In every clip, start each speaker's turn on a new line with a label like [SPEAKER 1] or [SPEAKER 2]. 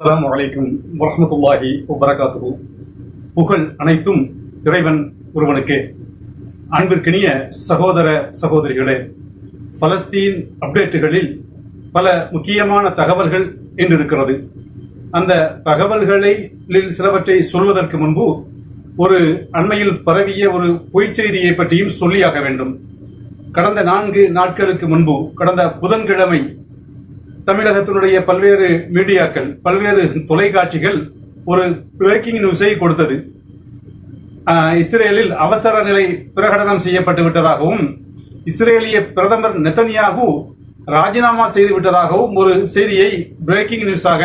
[SPEAKER 1] அலாம் வலைக்கும் வரமத்துல்லாஹி வபரகாத்துஹு. புகழ் அனைத்தும் இறைவன் ஒருவனுக்கே. அன்பிற்கினிய சகோதர சகோதரிகளே பலஸ்தீன் அப்டேட்டுகளில் பல முக்கியமான தகவல்கள் என்றிருக்கிறது அந்த தகவல்களில் சிலவற்றை சொல்வதற்கு முன்பு ஒரு அண்மையில் பரவிய ஒரு பொய்ச் செய்தியை பற்றியும் சொல்லியாக வேண்டும். கடந்த நான்கு நாட்களுக்கு முன்பு கடந்த புதன்கிழமை தமிழகத்தினுடைய பல்வேறு மீடியாக்கள் பல்வேறு தொலைக்காட்சிகள் ஒரு பிரேக்கிங் நியூஸை கொடுத்தது. இஸ்ரேலில் அவசர நிலை பிரகடனம் செய்யப்பட்டு விட்டதாகவும் இஸ்ரேலிய பிரதமர் நெத்தன்யாகு ராஜினாமா செய்து விட்டதாகவும் ஒரு செய்தியை பிரேக்கிங் நியூஸாக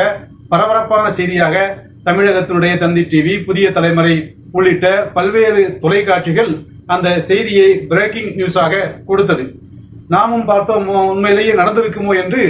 [SPEAKER 1] பரபரப்பான செய்தியாக தமிழகத்தினுடைய தந்தி டிவி புதிய தலைமுறை உள்ளிட்ட பல்வேறு தொலைக்காட்சிகள் அந்த செய்தியை பிரேக்கிங் நியூஸாக கொடுத்தது. நாமும் பார்த்தோம் உண்மையிலேயே நடந்திருக்குமோ என்று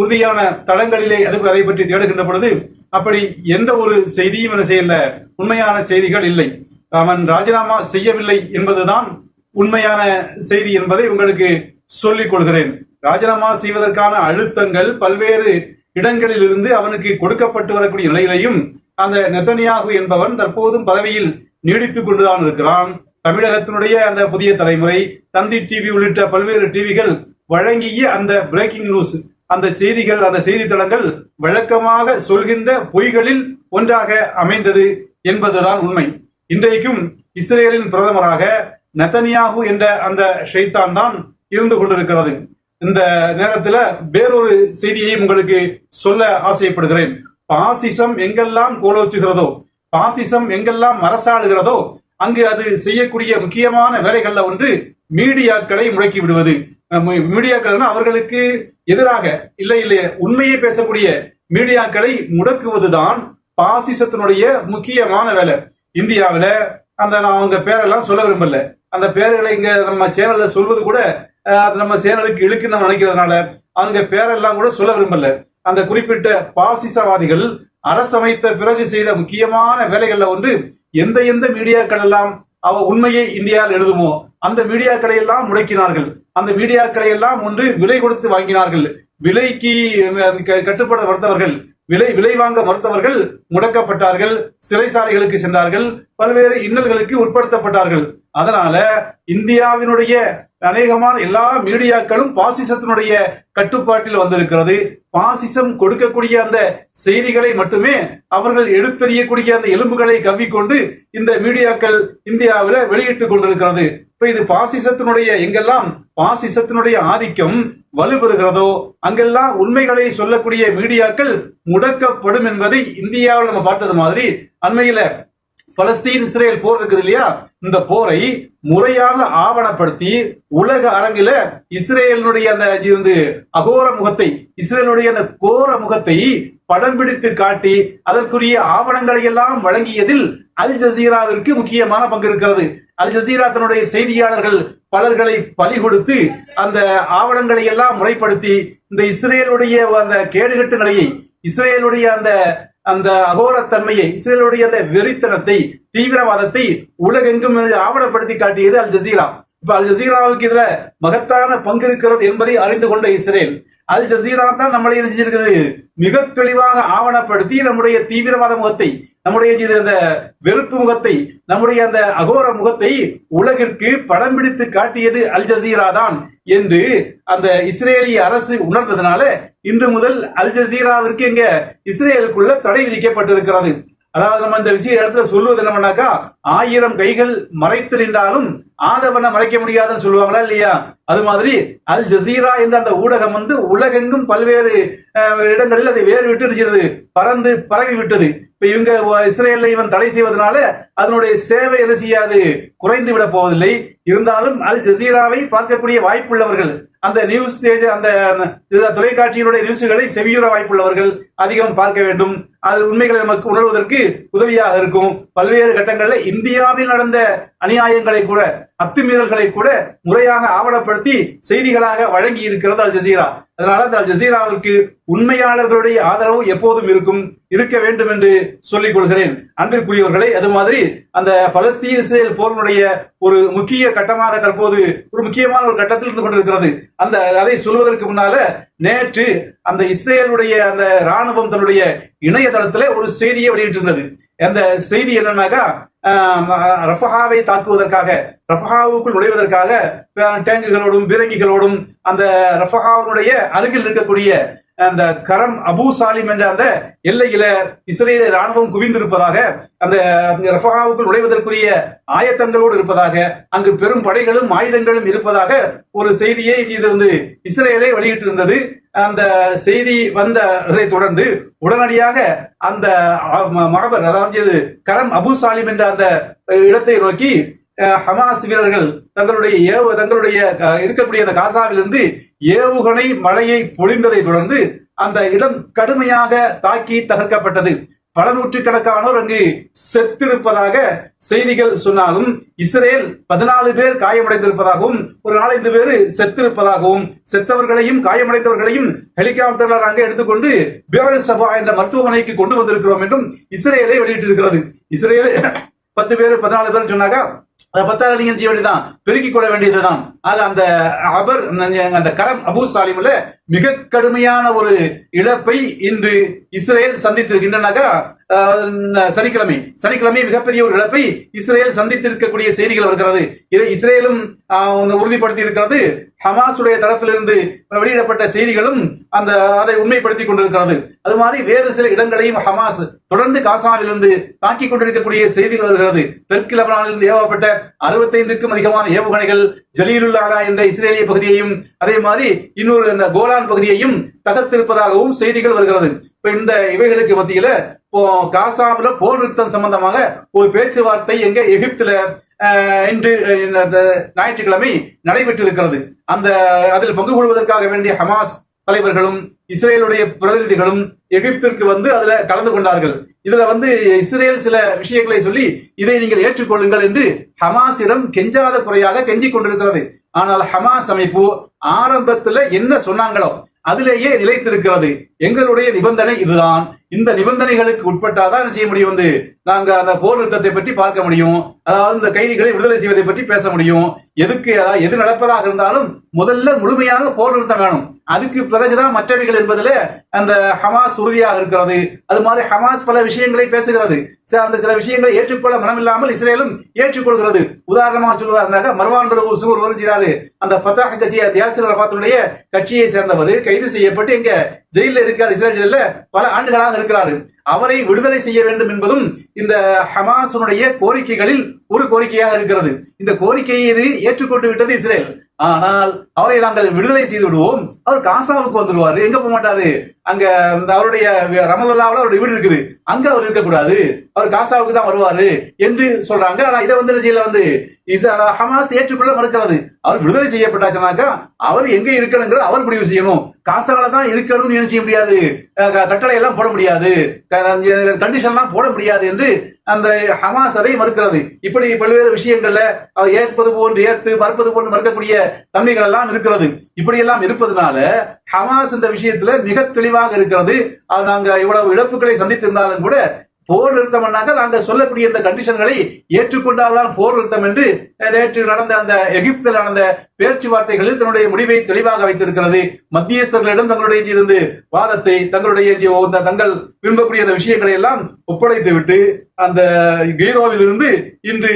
[SPEAKER 1] உறுதியான தளங்களிலே அது அதை பற்றி தேடுகின்ற பொழுது அப்படி எந்த ஒரு செய்தியும் என்ன செய்யல. உண்மையான செய்திகள் இல்லை. அவன் ராஜினாமா செய்யவில்லை என்பதுதான் உண்மையான செய்தி என்பதை உங்களுக்கு சொல்லிக் கொள்கிறேன். ராஜினாமா செய்வதற்கான அழுத்தங்கள் பல்வேறு இடங்களில் இருந்து அவனுக்கு கொடுக்கப்பட்டு வரக்கூடிய நிலையிலையும் அந்த நெத்தனியாகு என்பவன் தற்போதும் பதவியில் நீடித்துக் கொண்டுதான் இருக்கிறான். தமிழகத்தினுடைய அந்த புதிய தலைமுறை தந்தி டிவி உள்ளிட்ட பல்வேறு டிவிகள் வழங்கிய அந்த பிரேக்கிங் நியூஸ் அந்த செய்திகள் அந்த செய்தித்தளங்கள் வழக்கமாக சொல்கின்ற பொய்களில் ஒன்றாக அமைந்தது என்பதுதான் உண்மை. இன்றைக்கும் இஸ்ரேலின் பிரதமராக நெத்தனியாகு என்ற அந்த ஷைத்தான் தான் இருந்து கொண்டிருக்கிறது. இந்த நேரத்துல வேறொரு செய்தியை உங்களுக்கு சொல்ல ஆசைப்படுகிறேன். பாசிசம் எங்கெல்லாம் கோலோச்சுகிறதோ பாசிசம் எங்கெல்லாம் அரசாடுகிறதோ அங்கு அது செய்யக்கூடிய முக்கியமான வேலைகள்ல ஒன்று மீடியாக்களை முடக்கி விடுவது. அஹ் மீடியாக்கள்னா அவர்களுக்கு எதிராக இல்லை இல்லை உண்மையை பேசக்கூடிய மீடியாக்களை முடக்குவதுதான் பாசிசத்தினுடைய முக்கியமான வேலை. இந்தியாவில அந்த நான் அவங்க பேரெல்லாம் சொல்ல விரும்பல. அந்த பேர்களை இங்க நம்ம சேனல்ல சொல்வது கூட அது நம்ம சேனலுக்கு இழுக்குன்னு நம்ம நினைக்கிறதுனால அவங்க பேரெல்லாம் கூட சொல்ல விரும்பல. அந்த குறிப்பிட்ட பாசிசவாதிகள் அரசமைத்த பிறகு செய்த முக்கியமான வேலைகள்ல ஒன்று எந்த எந்த மீடியாக்கள் எல்லாம் அவ உண்மையை இந்தியாவில் எழுதுமோ அந்த மீடியாக்களை எல்லாம் முடக்கினார்கள். அந்த மீடியாக்களை எல்லாம் ஒன்று விலை கொடுத்து வாங்கினார்கள். விலைக்கு க- கட்டுப்பட மறுத்தவர்கள் விலை விலை வாங்க மறுத்தவர்கள் முடக்கப்பட்டார்கள் சிறைசாலைகளுக்கு சென்றார்கள் பல்வேறு இன்னல்களுக்கு உட்படுத்தப்பட்டார்கள். அதனால இந்தியாவினுடைய அநேகமான எல்லா மீடியாக்களும் பாசிசத்தினுடைய கட்டுப்பாட்டில் வந்திருக்கிறது. பாசிசம் கொடுக்கக்கூடிய அந்த செய்திகளை மட்டுமே அவர்கள் எடுத்தறியக்கூடிய அந்த எலும்புகளை கவ்விக்கொண்டு இந்த மீடியாக்கள் இந்தியாவில் வெளியிட்டுக் கொண்டிருக்கிறது. இப்ப இது பாசிசத்தினுடைய எங்கெல்லாம் பாசிசத்தினுடைய ஆதிக்கம் வலுப்பெறுகிறதோ அங்கெல்லாம் உண்மைகளை சொல்லக்கூடிய மீடியாக்கள் முடக்கப்படும் என்பதை இந்தியாவில் நம்ம பார்த்தது மாதிரி அண்மையில பலஸ்தீன் இஸ்ரேல் போர் இருக்குது இல்லையா? இந்த போரை முறையாக ஆவணப்படுத்தி உலக அரங்கில இஸ்ரேலினுடைய அந்த இருந்து அகோர முகத்தை இஸ்ரேலுடைய அந்த கோர முகத்தை படம் பிடித்து காட்டி அதற்குரிய ஆவணங்களை எல்லாம் வழங்கியதில் அல் ஜசீராவிற்கு முக்கியமான பங்கு இருக்கிறது. அல் ஜசீரா தன்னுடைய செய்தியாளர்கள் பலர்களை பலி கொடுத்து அந்த ஆவணங்களை எல்லாம் முறைப்படுத்தி இந்த இஸ்ரேலுடைய அந்த கேடுகட்டு நிலையை இஸ்ரேலுடைய அந்த அந்த அகோரத்தன்மையை இஸ்ரேலுடைய அந்த வெறித்தனத்தை தீவிரவாதத்தை உலகெங்கும் ஆவணப்படுத்தி காட்டியது அல் ஜசீரா. இப்ப அல் ஜசீராவுக்கு இதுல மகத்தான பங்கு இருக்கிறது என்பதை அறிந்து கொண்ட இஸ்ரேல் அல் ஜசீரா தான் நம்மளை என்ன செஞ்சிருக்கிறது? மிக தெளிவாக ஆவணப்படுத்தி நம்முடைய தீவிரவாத முகத்தை நம்முடைய இது அந்த வெறுப்பு முகத்தை நம்முடைய அந்த அகோர முகத்தை உலகிற்கு படம் பிடித்து காட்டியது அல் ஜசீரா தான் என்று அந்த இஸ்ரேலிய அரசு உணர்ந்ததுனால இன்று முதல் அல் ஜசீராவிற்கு இங்க இஸ்ரேலுக்குள்ள தடை விதிக்கப்பட்டிருக்கிறது. அதாவது நம்ம இந்த விஷய இடத்துல சொல்லுவது என்னன்னாக்கா ஆயிரம் கைகள் மறைத்து நின்றாலும் ஆதவனை மறைக்க முடியாதுன்னு சொல்லுவாங்களா இல்லையா? அது மாதிரி அல் ஜசீரா என்ற அந்த ஊடகம் வந்து உலகெங்கும் பல்வேறு இடங்களில் அதை வேறு விட்டு இருக்கிறது பறந்து பரவி விட்டது. இப்ப இவங்க ஒ- இவன் தடை செய்வதனால அதனுடைய சேவை என்ன செய்யாது? குறைந்து விட போவதில்லை. இருந்தாலும் அல் ஜசீராவை பார்க்கக்கூடிய வாய்ப்புள்ளவர்கள் அந்த நியூஸ் அந்த அந்த தொலைக்காட்சியினுடைய நியூஸ்களை செவியுற வாய்ப்புள்ளவர்கள் அதிகம் பார்க்க வேண்டும். அது உண்மைகளை நமக்கு உணர்வதற்கு உதவியாக இருக்கும். பல்வேறு கட்டங்களில் இந்தியாவில் நடந்த அநியாயங்களை கூட அத்துமீறல்களை கூட முறையாக ஆவணப்படுத்தி செய்திகளாக வழங்கி இருக்கிறது அல் ஜசீரா. அதனால அந்த அல் ஜசீராவிற்கு உண்மையாளர்களுடைய ஆதரவு எப்போதும் இருக்கும் இருக்க வேண்டும் என்று சொல்லிக் கொள்கிறேன். அன்பிற்குரியவர்களை அது மாதிரி அந்த பலஸ்தீன் இஸ்ரேல் போரினுடைய ஒரு முக்கிய கட்டமாக தற்போது ஒரு முக்கியமான ஒரு கட்டத்தில் இருந்து கொண்டிருக்கிறது. அந்த அதை சொல்வதற்கு முன்னால நேற்று அந்த இஸ்ரேலுடைய அந்த ராணுவம் தன்னுடைய இணையதளத்துல ஒரு செய்தியை வெளியிட்டிருந்தது. அந்த செய்தி என்னன்னாக்கா ரஃபஹாவை தாக்குவதற்காக ரஃபஹாவுக்குள் நுழைவதற்காக டேங்குகளோடும் பீரங்கிகளோடும் அந்த ரஃபஹாவுடைய அருகில் இருக்கக்கூடிய அந்த கரம் அபு சாலிம் என்ற அந்த எல்லையில இஸ்ரேல ராணுவம் குவிந்திருப்பதாக அந்த ரஃபஹாவுக்குள் நுழைவதற்குரிய ஆயத்தங்களோடு இருப்பதாக அங்கு பெரும் படைகளும் ஆயுதங்களும் இருப்பதாக ஒரு செய்தியை இது வந்து இஸ்ரேலே வெளியிட்டிருந்தது. அந்த செய்தி வந்ததை தொடர்ந்து உடனடியாக அந்த மகபர் அதாவது கரம் அபு சாலிம் என்ற அந்த இடத்தை நோக்கி அஹ், ஹமாஸ் வீரர்கள் தங்களுடைய ஏவு தங்களுடைய இருக்கக்கூடிய அந்த காசாவிலிருந்து ஏவுகணை மழையை பொழிந்ததை தொடர்ந்து அந்த இடம் கடுமையாக தாக்கி தகர்க்கப்பட்டது. பல நூற்றுக்கணக்கானோர் அங்கு செத்திருப்பதாக செய்திகள் சொன்னாலும் இஸ்ரேல் பதினாலு பேர் காயமடைந்திருப்பதாகவும் ஒரு நாலஞ்சு பேர் செத்திருப்பதாகவும் செத்தவர்களையும் காயமடைந்தவர்களையும் ஹெலிகாப்டர்ல நாங்கள் எடுத்துக்கொண்டு பேரல் சபா என்ற மருத்துவமனைக்கு கொண்டு வந்திருக்கிறோம் என்றும் இஸ்ரேலை வெளியிட்டிருக்கிறது. இஸ்ரேல் பத்து பேர் பதினாலு பேர் சொன்னாக்கா அதை பத்தாவது நீங்க செய்ய வேண்டியதுதான். பெருக்கிக் கொள்ள வேண்டியதுதான். அது அந்த அபர் அந்த கரம் அபு சாலிம்ல மிக கடுமையான ஒரு இழப்பை இன்று இஸ்ரேல் சந்தித்திருக்கின்றனாக்கா சனிக்கிழமை. சனிக்கிழமை மிகப்பெரிய ஒரு இழப்பை இஸ்ரேல் சந்தித்திருக்கக்கூடிய செய்திகள் வருகிறது. இதை இஸ்ரேலும் உறுதிப்படுத்தி இருக்கிறது. ஹமாஸுடைய தரப்பிலிருந்து வெளியிடப்பட்ட செய்திகளும் அந்த அதை உண்மைப்படுத்திக் கொண்டிருக்கிறது. அது மாதிரி வேறு சில இடங்களையும் ஹமாஸ் தொடர்ந்து காசாவிலிருந்து தாக்கிக் கொண்டிருக்கக்கூடிய செய்திகள் வருகிறது. தெற்கு லெபனானிலிருந்து ஏவப்பட்ட அறுபத்தைந்துக்கும் அதிகமான ஏவுகணைகள் ஜலீலுல்லாலா என்ற இஸ்ரேலிய பகுதியையும் அதே மாதிரி இன்னொரு இந்த கோலான் பகுதியையும் தகர்த்திருப்பதாகவும் செய்திகள் வருகிறது. இப்ப இந்த இவைகளுக்கு மத்தியில இப்போ காசாமில போர் நிறுத்தம் சம்பந்தமாக ஒரு பேச்சுவார்த்தை எங்க எகிப்துல இன்று ஞாயிற்றுக்கிழமை நடைபெற்றிருக்கிறது. அந்த அதில் பங்கு கொள்வதற்காக வேண்டிய ஹமாஸ் தலைவர்களும் இஸ்ரேலுடைய பிரதிநிதிகளும் எகிப்திற்கு வந்து அதுல கலந்து கொண்டார்கள். இதுல வந்து இஸ்ரேல் சில விஷயங்களை சொல்லி இதை நீங்கள் ஏற்றுக்கொள்ளுங்கள் என்று ஹமாஸிடம் கெஞ்சாத குறையாக கெஞ்சிக் கொண்டிருக்கிறது. ஆனால் ஹமாஸ் அமைப்பு ஆரம்பத்துல என்ன சொன்னாங்களோ அதிலேயே நிலைத்திருக்கிறது. எங்களுடைய நிபந்தனை இதுதான். இந்த நிபந்தனைகளுக்கு உட்பட்டாதான் செய்ய முடியும் வந்து நாங்க அந்த போர் நிறுத்தத்தை பற்றி பார்க்க முடியும். அதாவது இந்த கைதிகளை விடுதலை செய்வதை பற்றி பேச முடியும். எதுக்கு அதாவது எது நடப்பதாக இருந்தாலும் முதல்ல முழுமையாக போர் நிறுத்தம் வேணும். அதுக்கு பிறகுதான் மற்றவைகள் என்பதுல அந்த ஹமாஸ் உறுதியாக இருக்கிறது. அது மாதிரி ஹமாஸ் பல விஷயங்களை பேசுகிறது. அந்த சில விஷயங்களை ஏற்றுக்கொள்ள மனமில்லாமல் இஸ்ரேலும் ஏற்றுக்கொள்கிறது. உதாரணமாக சொல்வதாக இருந்தாக்க மர்வான் சுகர் வருகிறாரு அந்த ஃபத்தாஹ் கட்சி தியாசிர் ரஃபாத்துடைய கட்சியை சேர்ந்தவர் கைது செய்யப்பட்டு எங்க ஜெயில இருக்கிறார் இஸ்ரேல் ஜெயில பல ஆண்டுகளாக இருக்கிறாரு. அவரை விடுதலை செய்ய வேண்டும் என்பதும் இந்த ஹமாசனுடைய கோரிக்கைகளில் ஒரு கோரிக்கையாக இருக்கிறது. இந்த கோரிக்கையை இது ஏற்றுக்கொண்டு விட்டது இஸ்ரேல். ஆனால் அவரை நாங்கள் விடுதலை செய்து விடுவோம். அவர் காசாவுக்கு வந்துடுவார். எங்க போக மாட்டாரு? அங்க இந்த அவருடைய ரமதுல்லாவில் அவருடைய வீடு இருக்குது. அங்க அவர் இருக்கக்கூடாது. அவர் காசாவுக்கு தான் வருவாரு என்று சொல்றாங்க. ஆனா இதை வந்து செய்யல வந்து? ஹமாஸ் ஏற்றுக்கொள்ள மறுக்கிறது. அவர் விடுதலை செய்யப்பட்டாச்சுனாக்கா அவர் எங்க இருக்கணுங்கிறத அவர் முடிவு செய்யணும். காசால தான் இருக்கணும்னு என்ன செய்ய முடியாது க- கட்டளை எல்லாம் போட முடியாது. கண்டிஷன் எல்லாம் போட முடியாது என்று அந்த ஹமாஸ் அதை மறுக்கிறது. இப்படி பல்வேறு விஷயங்கள்ல அவர் ஏற்பது போன்று ஏற்று மறுப்பது போன்று மறுக்கக்கூடிய தன்மைகள் எல்லாம் இருக்கிறது. இப்படி எல்லாம் இருப்பதனால ஹமாஸ் இந்த விஷயத்துல மிக தெளிவாக இருக்கிறது. அது நாங்க இவ்வளவு இழப்புகளை சந்தித்திருந்தாலும் கூட போர் நிறுத்தம் பண்ணாங்க நாங்க சொல்லக்கூடிய இந்த கண்டிஷன்களை ஏற்றுக்கொண்டால்தான் போர் நிறுத்தம் என்று நேற்று நடந்த அந்த எகிப்தில் நடந்த பேச்சுவார்த்தைகளில் தன்னுடைய முடிவை தெளிவாக வைத்திருக்கிறது. மத்தியஸ்தர்களிடம் தங்களுடைய இருந்து வாதத்தை தங்களுடைய தங்கள் விரும்பக்கூடிய அந்த விஷயங்களை எல்லாம் ஒப்படைத்து விட்டு அந்த கெய்ரோவில் இருந்து இன்று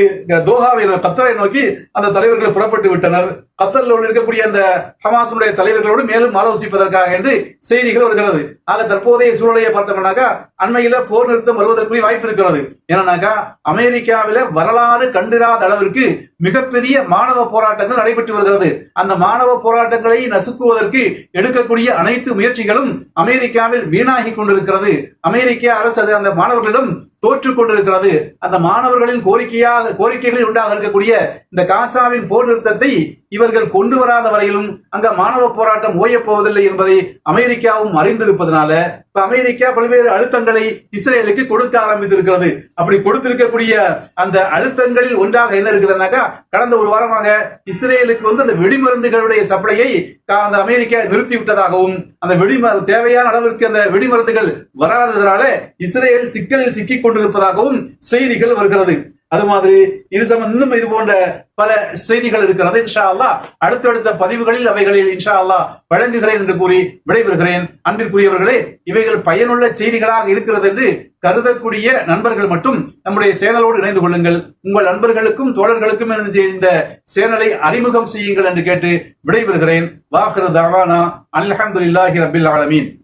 [SPEAKER 1] தோஹாவை கத்தரை நோக்கி அந்த தலைவர்கள் புறப்பட்டு விட்டனர். கத்தரில் இருக்கக்கூடிய அந்த ஹமாசுடைய தலைவர்களோடு மேலும் ஆலோசிப்பதற்காக என்று செய்திகள் வருகிறது. ஆக தற்போதைய சூழலையை பார்த்தோம்னாக்கா அண்மையில போர் நிறுத்தம் வருவதற்குரிய வாய்ப்பு இருக்கிறது. ஏன்னாக்கா அமெரிக்காவில வரலாறு கண்டிராத அளவிற்கு மிகப்பெரிய மாணவ போராட்டங்கள் நடைபெற்று வருகிறது. அந்த மாணவ போராட்டங்களை நசுக்குவதற்கு எடுக்கக்கூடிய அனைத்து முயற்சிகளும் அமெரிக்காவில் வீணாகி கொண்டிருக்கிறது. அமெரிக்க அரசு அது அந்த மாணவர்களிடம் தோற்றுக்கொண்டிருக்கிறது அந்த மாணவர்களின் கோரிக்கையாக கோரிக்கைகளில் உண்டாக இருக்கக்கூடிய இந்த காசாவின் போர் நிறுத்தத்தை இவர்கள் கொண்டு வராத வரையிலும் அங்க மாணவ போராட்டம் ஓயப் போவதில்லை என்பதை அமெரிக்காவும் அறிந்திருப்பதனால
[SPEAKER 2] அமெரிக்கா பல்வேறு அழுத்தங்களை இஸ்ரேலுக்கு கொடுக்க ஆரம்பித்திருக்கிறது. அப்படி கொடுத்திருக்கக்கூடிய அந்த அழுத்தங்களில் ஒன்றாக என்ன இருக்கிறதுனாக்கா கடந்த ஒரு வாரமாக இஸ்ரேலுக்கு வந்து அந்த வெடிமருந்துகளுடைய சப்ளையை அந்த அமெரிக்கா நிறுத்தி விட்டதாகவும் அந்த வெடிமரு தேவையான அளவிற்கு அந்த வெடிமருந்துகள் வராததனால இஸ்ரேல் சிக்கலில் சிக்கிக் கொண்டிருப்பதாகவும் செய்திகள் வருகிறது. அது மாதிரி இது சம்பந்தம் இது போன்ற பல செய்திகள் இருக்கிறது. இன்ஷா அல்லா அடுத்தடுத்த பதிவுகளில் அவைகளில் இன்ஷா அல்லா வழங்குகிறேன் என்று கூறி விடைபெறுகிறேன். அன்பிற்குரியவர்களே இவைகள் பயனுள்ள செய்திகளாக இருக்கிறது என்று கருதக்கூடிய நண்பர்கள் மட்டும் நம்முடைய சேனலோடு இணைந்து கொள்ளுங்கள். உங்கள் நண்பர்களுக்கும் தோழர்களுக்கும் இந்த- இந்த சேனலை அறிமுகம் செய்யுங்கள் என்று கேட்டு விடைபெறுகிறேன். வாஹிரு தாவானா. அல்ஹம்துலில்லாஹி ரபில் ஆலமீன்.